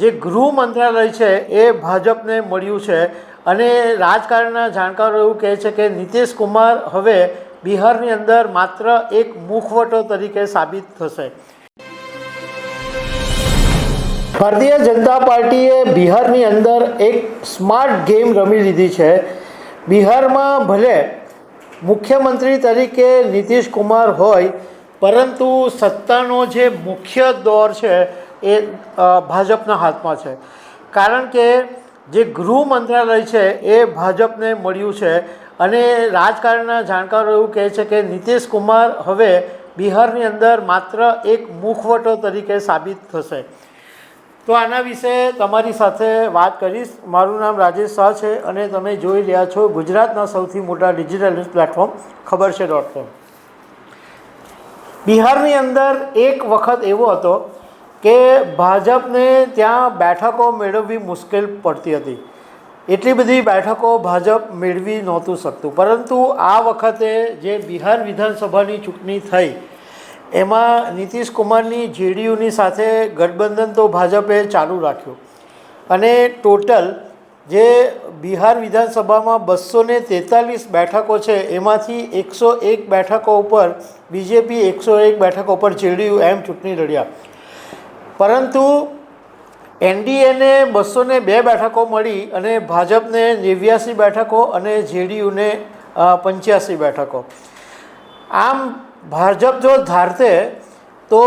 જે ગૃહ મંત્રાલય છે એ ભાજપને મળ્યું છે અને રાજકારણના જાણકારો એવું કહે છે કે નીતિશ કુમાર હવે બિહારની અંદર માત્ર એક મુખવટો તરીકે સાબિત થશે. ભારતીય જનતા પાર્ટીએ બિહારની અંદર એક સ્માર્ટ ગેમ રમી લીધી છે. બિહારમાં ભલે મુખ્યમંત્રી તરીકે નીતિશ કુમાર હોય, પરંતુ સત્તાનો જે મુખ્ય દોર છે એ ભાજપના હાથમાં છે. કારણ કે જે ગૃહ મંત્રાલય છે એ ભાજપને મળ્યું છે અને રાજકારણના જાણકારો એવું કહે છે કે નીતિશ કુમાર હવે બિહારની અંદર માત્ર એક મુખવટો તરીકે સાબિત થશે. તો આના વિશે તમારી સાથે વાત કરીશ. મારું નામ રાજેશ શાહ છે અને તમે જોઈ રહ્યા છો ગુજરાતના સૌથી મોટા ડિજિટલ ન્યૂઝ પ્લેટફોર્મ, ખબર છે ડોટ કોમ બિહારની અંદર એક વખત એવો હતો કે ભાજપને ત્યાં બેઠકો મેળવવી મુશ્કેલ પડતી હતી. એટલી બધી બેઠકો ભાજપ મેળવી નહોતું શકતું. પરંતુ આ વખતે જે બિહાર વિધાનસભાની ચૂંટણી થઈ, એમાં નીતિશ કુમારની જેડીયુની સાથે ગઠબંધન તો ભાજપે ચાલુ રાખ્યું. અને ટોટલ જે બિહાર વિધાનસભામાં બસો ને તેતાલીસ બેઠકો છે, એમાંથી એકસો એક બેઠકો ઉપર, બીજેપી એકસો એક બેઠકો ઉપર જેડીયુ એમ ચૂંટણી લડ્યા. પરંતુ એનડીએને બસો ને બે બેઠકો મળી અને ભાજપને નેવ્યાસી બેઠકો અને જેડીયુને પંચ્યાસી બેઠકો. આમ ભાજપ જો ધારતે, તો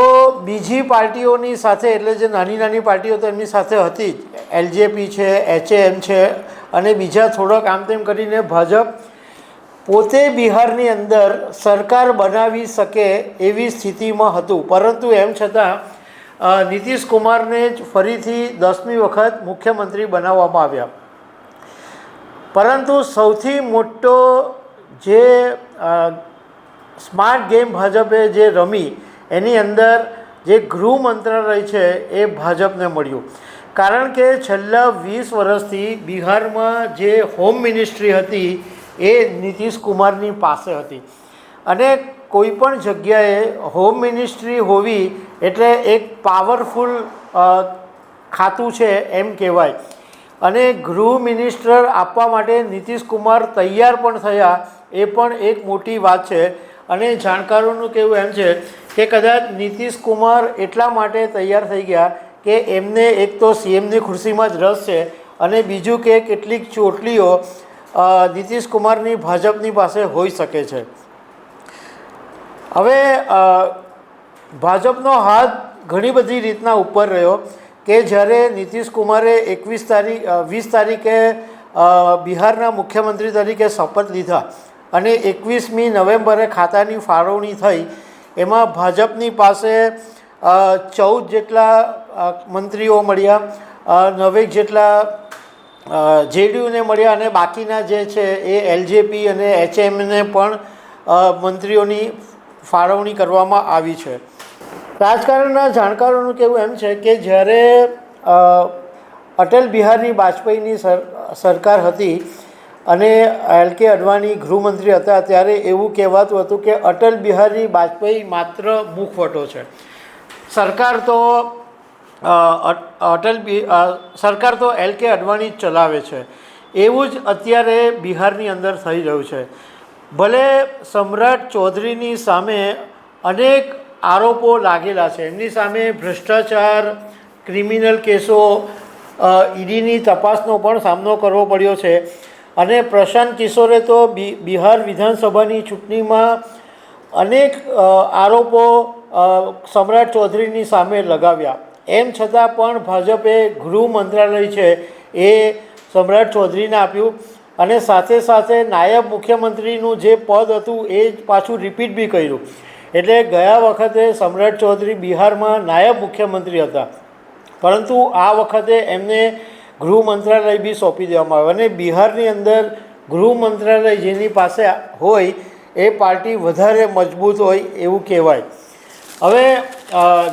બીજી પાર્ટીઓની સાથે, એટલે જે નાની નાની પાર્ટીઓ તો એમની સાથે હતી જ. એલજેપી છે, એચએએમ છે, અને બીજા થોડાક આમ તેમ કરીને ભાજપ પોતે બિહારની અંદર સરકાર બનાવી શકે એવી સ્થિતિમાં હતું. પરંતુ એમ છતાં નીતિશ કુમારને જ ફરીથી દસમી વખત મુખ્યમંત્રી બનાવવામાં આવ્યા. પરંતુ સૌથી મોટો જે સ્માર્ટ ગેમ ભાજપે જે રમી, એની અંદર જે ગૃહ મંત્રાલય છે એ ભાજપને મળ્યું. કારણ કે છેલ્લા વીસ વર્ષથી બિહારમાં જે હોમ મિનિસ્ટ્રી હતી, એ નીતિશ કુમારની પાસે હતી. અને કોઈ પણ જગ્યાએ હોમ મિનિસ્ટ્રી હોવી એટલે એક પાવરફુલ ખાતું છે એમ કહેવાય. અને ગૃહ મિનિસ્ટર આપવા માટે નીતિશ કુમાર તૈયાર પણ થયા, એ પણ એક મોટી વાત છે. અને જાણકારોનું કહેવું એમ છે કે કદાચ નીતિશ કુમાર એટલા માટે તૈયાર થઈ ગયા કે એમને એક તો સીએમની ખુરશીમાં જ રસ છે અને બીજું કે કેટલીક ચોટલીઓ નીતિશ કુમારની ભાજપની પાસે હોઈ શકે છે. હવે ભાજપનો હાથ ઘણી બધી રીતના ઉપર રહ્યો કે જ્યારે નીતિશ કુમારે એકવીસ તારીખ વીસ તારીખે બિહારના મુખ્યમંત્રી તરીકે શપથ લીધા અને એકવીસમી નવેમ્બરે ખાતાની ફાળવણી થઈ, એમાં ભાજપની પાસે ચૌદ જેટલા મંત્રીઓ મળ્યા નવેક જેટલા જેડીયુને મળ્યા અને બાકીના જે છે એ એલજેપી અને એચએમને પણ મંત્રીઓની ફાળવણી કરવામાં આવી છે. રાજકારણના જાણકારોનું કહેવું એમ છે કે જ્યારે અટલ બિહારી વાજપેયીની સર, સરકાર હતી અને એલ કે અડવાણી ગૃહમંત્રી હતા ત્યારે એવું કહેવાતું હતું કે અટલ બિહારી વાજપેયી માત્ર મુખવટો છે. સરકાર તો અટલ સરકાર તો એલ કે અડવાણી ચલાવે છે. એવું જ અત્યારે બિહારની અંદર થઈ રહ્યું છે. ભલે સમ્રાટ ચૌધરીની સામે અનેક આરોપો લાગેલા છે. એમની સામે ભ્રષ્ટાચાર, ક્રિમિનલ કેસો ઈડીની તપાસનો પણ સામનો કરવો પડ્યો છે. અને પ્રશાંત કિશોરે તો બિહાર વિધાનસભાની ચૂંટણીમાં અનેક આરોપો સમ્રાટ ચૌધરીની સામે લગાવ્યા. એમ છતાં પણ ભાજપે ગૃહ મંત્રાલય છે એ સમ્રાટ ચૌધરીને આપ્યું. અને સાથે સાથે નાયબ મુખ્યમંત્રીનું જે પદ હતું એ જ પાછું રિપીટ બી કર્યું. એટલે ગયા વખતે સમ્રાટ ચૌધરી બિહારમાં નાયબ મુખ્યમંત્રી હતા. પરંતુ આ વખતે એમને ગૃહ મંત્રાલય બી સોંપી દેવામાં આવ્યું અને બિહારની અંદર ગૃહ મંત્રાલય જેની પાસે હોય એ પાર્ટી વધારે મજબૂત હોય એવું કહેવાય. હવે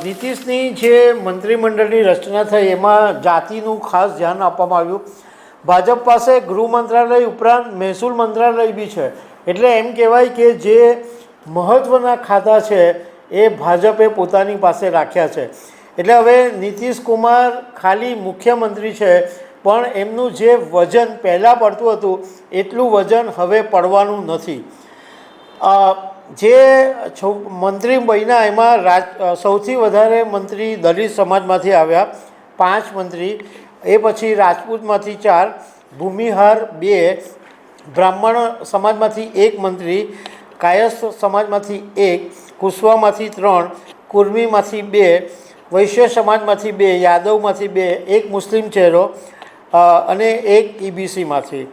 નીતિશની જે મંત્રીમંડળની રચના થઈ એમાં જાતિનું ખાસ ધ્યાન આપવામાં આવ્યું. ભાજપ પાસે ગૃહ મંત્રાલય ઉપરાંત મહેસૂલ મંત્રાલય બી છે. એટલે એમ કહેવાય કે જે મહત્ત્વના ખાતા છે એ ભાજપે પોતાની પાસે રાખ્યા છે. એટલે હવે નીતિશ કુમાર ખાલી મુખ્યમંત્રી છે, પણ એમનું જે વજન પહેલાં પડતું હતું, એટલું વજન હવે પડવાનું નથી. જે છો, મંત્રી બન્યા એમાં રાજ સૌથી વધારે મંત્રી દલિત સમાજમાંથી આવ્યા, પાંચ મંત્રી. એ પછી રાજપૂતમાંથી ચાર, ભૂમિહાર બે, બ્રાહ્મણ સમાજમાંથી એક મંત્રી કાયસ્થ સમાજમાંથી એક કુશવામાંથી ત્રણ, કુર્મીમાંથી બે, વૈશ્ય સમાજમાંથી બે, યાદવમાંથી બે, એક મુસ્લિમ ચહેરો અને એક ઈબીસીમાંથી.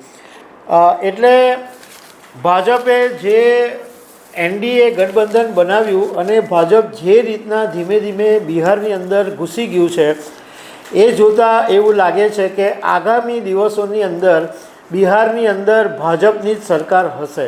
એટલે ભાજપે જે એનડીએ ગઠબંધન બનાવ્યું અને ભાજપ જે રીતના ધીમે ધીમે બિહારની અંદર ઘૂસી ગયું છે, એ જોતાં એવું લાગે છે કે આગામી દિવસોની અંદર બિહારની અંદર ભાજપની જ સરકાર હશે.